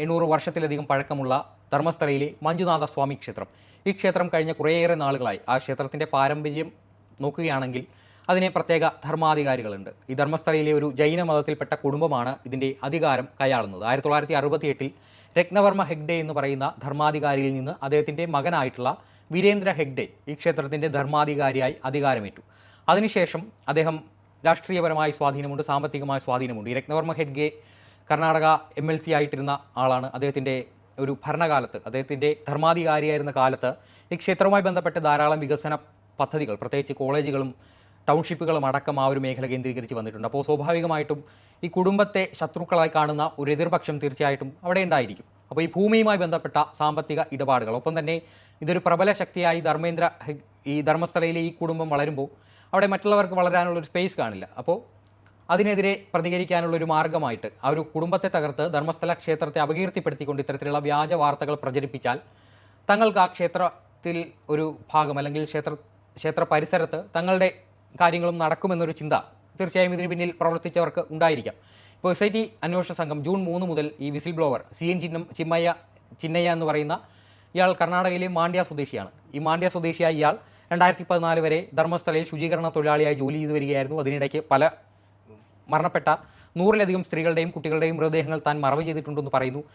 എണ്ണൂറ് വർഷത്തിലധികം പഴക്കമുള്ള ധർമ്മസ്ഥലയിലെ മഞ്ജുനാഥ സ്വാമി ക്ഷേത്രം. ഈ ക്ഷേത്രം കഴിഞ്ഞ കുറേയേറെ നാളുകളായി. ആ ക്ഷേത്രത്തിന്റെ പാരമ്പര്യം നോക്കുകയാണെങ്കിൽ അതിനെ പ്രത്യേക ധർമാധികാരികളുണ്ട്. ഈ ധർമ്മസ്ഥലയിലെ ഒരു ജൈന മതത്തിൽപ്പെട്ട കുടുംബമാണ് ഇതിന്റെ അധികാരം കൈയാളുന്നത്. ആയിരത്തി തൊള്ളായിരത്തി അറുപത്തിയെട്ടിൽ രത്നവർമ്മ ഹെഗ്ഡെ എന്ന് പറയുന്ന ധർമാധികാരിയിൽ നിന്ന് അദ്ദേഹത്തിന്റെ മകനായിട്ടുള്ള വീരേന്ദ്ര ഹെഗ്ഡെ ഈ ക്ഷേത്രത്തിന്റെ ധർമാധികാരിയായി അധികാരമേറ്റു. അതിനുശേഷം അദ്ദേഹം രാഷ്ട്രീയപരമായ സ്വാധീനമുണ്ട് സാമ്പത്തികമായ സ്വാധീനമുണ്ട്. ഈ Ratnavarma Hegde Karnataka M L C ആയിട്ടിരുന്ന ആളാണ്. അദ്ദേഹത്തിന്റെ ഒരു ഭരണകാലത്ത് അദ്ദേഹത്തിന്റെ ധർമാധികാരിയായിരുന്ന കാലത്ത് ഈ ക്ഷേത്രവുമായി ബന്ധപ്പെട്ട് ധാരാളം വികസന പദ്ധതികൾ പ്രത്യേകിച്ച് കോളേജുകളും ടൗൺഷിപ്പുകളും അടക്കം ആ ഒരു മേഖല കേന്ദ്രീകരിച്ച് വന്നിട്ടുണ്ട്. അപ്പോൾ സ്വാഭാവികമായിട്ടും ഈ കുടുംബത്തെ ശത്രുക്കളായി കാണുന്ന ഒരു എതിർപക്ഷം തീർച്ചയായിട്ടും അവിടെ ഉണ്ടായിരിക്കും. അപ്പോൾ ഈ ഭൂമിയുമായി ബന്ധപ്പെട്ട സാമ്പത്തിക ഇടപാടുകൾ ഒപ്പം തന്നെ ഇതൊരു പ്രബല ശക്തിയായി ധർമ്മേന്ദ്ര ഈ ധർമ്മസ്ഥലയിലെ ഈ കുടുംബം വളരുമ്പോൾ അവിടെ മറ്റുള്ളവർക്ക് വളരാനുള്ള ഒരു സ്പേസ് കാണില്ല. അപ്പോൾ അതിനെതിരെ പ്രതികരിക്കാനുള്ള ഒരു മാർഗമായിട്ട് ആ ഒരു കുടുംബത്തെ തകർത്ത് ധർമ്മസ്ഥല ക്ഷേത്രത്തെ അപകീർത്തിപ്പെടുത്തിക്കൊണ്ട് ഇത്തരത്തിലുള്ള വ്യാജ വാർത്തകൾ പ്രചരിപ്പിച്ചാൽ തങ്ങൾക്ക് ആ ക്ഷേത്രത്തിൽ ഒരു ഭാഗം അല്ലെങ്കിൽ ക്ഷേത്ര ക്ഷേത്ര പരിസരത്ത് തങ്ങളുടെ കാര്യങ്ങളും നടക്കുമെന്നൊരു ചിന്ത തീർച്ചയായും ഇതിന് പിന്നിൽ പ്രവർത്തിച്ചവർക്ക് ഉണ്ടായിരിക്കാം. ഇപ്പോൾ എസ് ഐ ടി അന്വേഷണ സംഘം ജൂൺ മൂന്ന് മുതൽ ഈ whistle blower C N Chinnam Chimmayya Chinnayya എന്ന് പറയുന്ന ഇയാൾ കർണാടകയിലെ മാണ്ഡ്യ സ്വദേശിയാണ്. ഈ മാണ്ഡ്യ സ്വദേശിയായ ഇയാൾ രണ്ടായിരത്തി പതിനാല് വരെ ധർമ്മസ്ഥലയിൽ ശുചീകരണ തൊഴിലാളിയായി ജോലി ചെയ്തു വരികയായിരുന്നു. അതിനിടയ്ക്ക് പല മരണപ്പെട്ട നൂറിലധികം സ്ത്രീകളുടെയും കുട്ടികളുടെയും മൃതദേഹങ്ങൾ താൻ മറവ് ചെയ്തിട്ടുണ്ടെന്ന് പറയുന്നു.